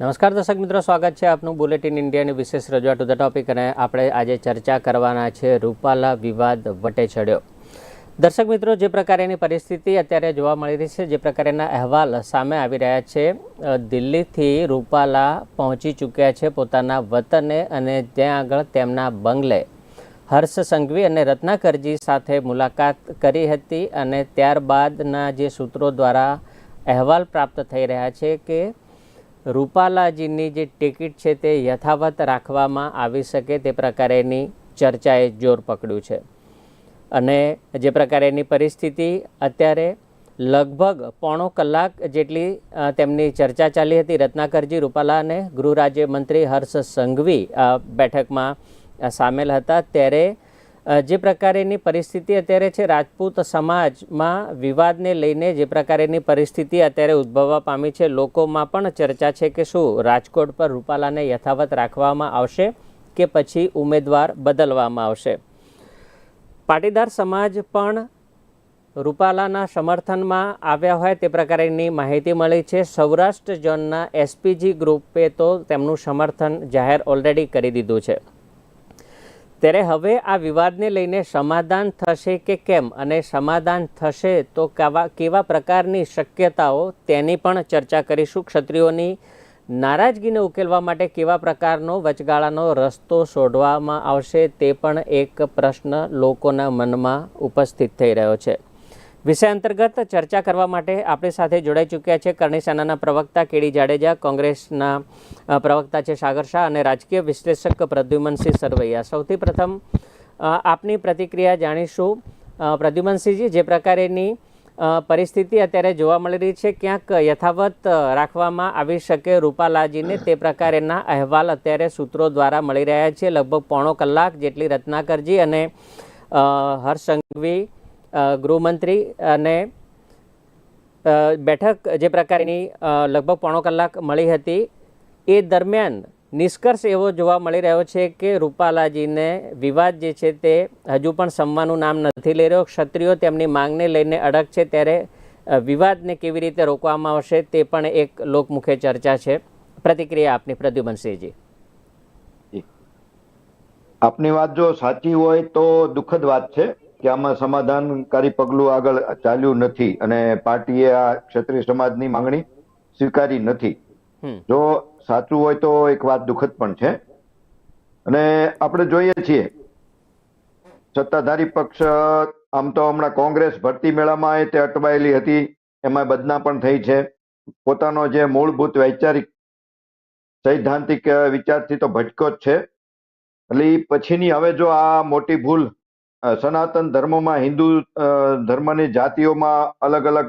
નમસ્કાર દર્શક મિત્રો, સ્વાગત છે આપનું બુલેટિન ઇન્ડિયાની વિશેષ રજૂઆત ટુ ધ ટોપિક અને આપણે આજે ચર્ચા કરવાના છે રૂપાલા વિવાદ વટે ચડ્યો. દર્શક મિત્રો, જે પ્રકારેની પરિસ્થિતિ અત્યારે જોવા મળી રહી છે, જે પ્રકારના અહેવાલ સામે આવી રહ્યા છે દિલ્હીથી રૂપાલા પહોંચી ચૂક્યા છે પોતાના વતને અને ત્યાં આગળ તેમના બંગલે. હર્ષ સંઘવી અને રત્નાકરજી સાથે મુલાકાત કરી હતી અને ત્યારબાદના જે સૂત્રો દ્વારા અહેવાલ પ્રાપ્ત થઈ રહ્યા છે કે રૂપાલાજીની જે ટિકિટ છે તે યથાવત રાખવામાં આવી શકે તે પ્રકારેની ચર્ચાએ જોર પકડ્યું છે. અને જે પ્રકારેની પરિસ્થિતિ અત્યારે લગભગ પોણો કલાક જેટલી તેમની ચર્ચા ચાલી હતી. રત્નાકરજી રૂપાલા અને ગૃહ રાજ્યમંત્રી હર્ષ સંઘવી બેઠકમાં સામેલ હતા. ત્યારે જે પ્રકારેની પરિસ્થિતિ અત્યારે છે, રાજપૂત સમાજમાં વિવાદને લઈને જે પ્રકારેની પરિસ્થિતિ અત્યારે ઉદ્ભવવા પામી છે, લોકોમાં પણ ચર્ચા છે કે શું રાજકોટ પર રૂપાલાને યથાવત રાખવામાં આવશે કે પછી ઉમેદવાર બદલવામાં આવશે. પાટીદાર સમાજ પણ રૂપાલાના સમર્થનમાં આવ્યા હોય તે પ્રકારની માહિતી મળી છે. સૌરાષ્ટ્ર ઝોનના એસપીજી ગ્રુપે તો તેમનું સમર્થન જાહેર ઓલરેડી કરી દીધું છે. ત્યારે હવે આ વિવાદને લઈને સમાધાન થશે કે કેમ અને સમાધાન થશે તો કેવા કેવા પ્રકારની શક્યતાઓ તેની પણ ચર્ચા કરીશું. ક્ષત્રિયોની નારાજગીને ઉકેલવા માટે કેવા પ્રકારનો વચગાળાનો રસ્તો શોધવામાં આવશે તે પણ એક પ્રશ્ન લોકોના મનમાં ઉપસ્થિત થઈ રહ્યો છે. વિષય અંતર્ગત ચર્ચા કરવા માટે આપણી સાથે જોડાઈ ચૂક્યા છે કરણી સેનાના પ્રવક્તા કેડી જાડેજા, કોંગ્રેસના પ્રવક્તા છે સાગર શાહ અને રાજકીય વિશ્લેષક પ્રદ્યુમનસિંહ સરવૈયા. સૌથી પ્રથમ આપની પ્રતિક્રિયા જાણીશું. પ્રદ્યુમનસિંહજી, જે પ્રકારેની પરિસ્થિતિ અત્યારે જોવા મળી રહી છે, ક્યાંક યથાવત રાખવામાં આવી શકે રૂપાલાજીને તે પ્રકારેના અહેવાલ અત્યારે સૂત્રો દ્વારા મળી રહ્યા છે. લગભગ પોણો કલાક જેટલી રત્નાકરજી અને હર્ષ સંઘવી ગૃહમંત્રી અને બેઠક જે પ્રકારની લગભગ પોણો કલાક મળી હતી, એ દરમિયાન નિષ્કર્ષ એવો જોવા મળી રહ્યો છે કે રૂપાલાજીને વિવાદ જે છે તે હજુ પણ સમવાનું નામ નથી લઈ રહ્યો. ક્ષત્રિયો તેમની માંગને લઈને અડગ છે ત્યારે વિવાદને કેવી રીતે રોકવામાં આવશે તે પણ એક લોકમુખે ચર્ચા છે. પ્રતિક્રિયા આપની પ્રદ્યુમનસિંહજી. આપની વાત જો સાચી હોય તો દુઃખદ વાત છે. કે આમાં સમાધાનકારી પગલું આગળ ચાલ્યું નથી અને પાર્ટીએ આ ક્ષત્રિય સમાજની માંગણી સ્વીકારી નથી. જો સાચું હોય તો એક વાત દુઃખદ પણ છે. અને આપણે જોઈએ છીએ સત્તાધારી પક્ષ આમ તો હમણાં કોંગ્રેસ ભરતી મેળામાં એ તે અટવાયેલી હતી એમાં બદના પણ થઈ છે. પોતાનો જે મૂળભૂત વૈચારિક સૈદ્ધાંતિક વિચારથી તો ભટકો જ છે. એટલે પછીની હવે જો આ મોટી ભૂલ સનાતન ધર્મમાં હિન્દુ ધર્મની જાતિઓમાં અલગ અલગ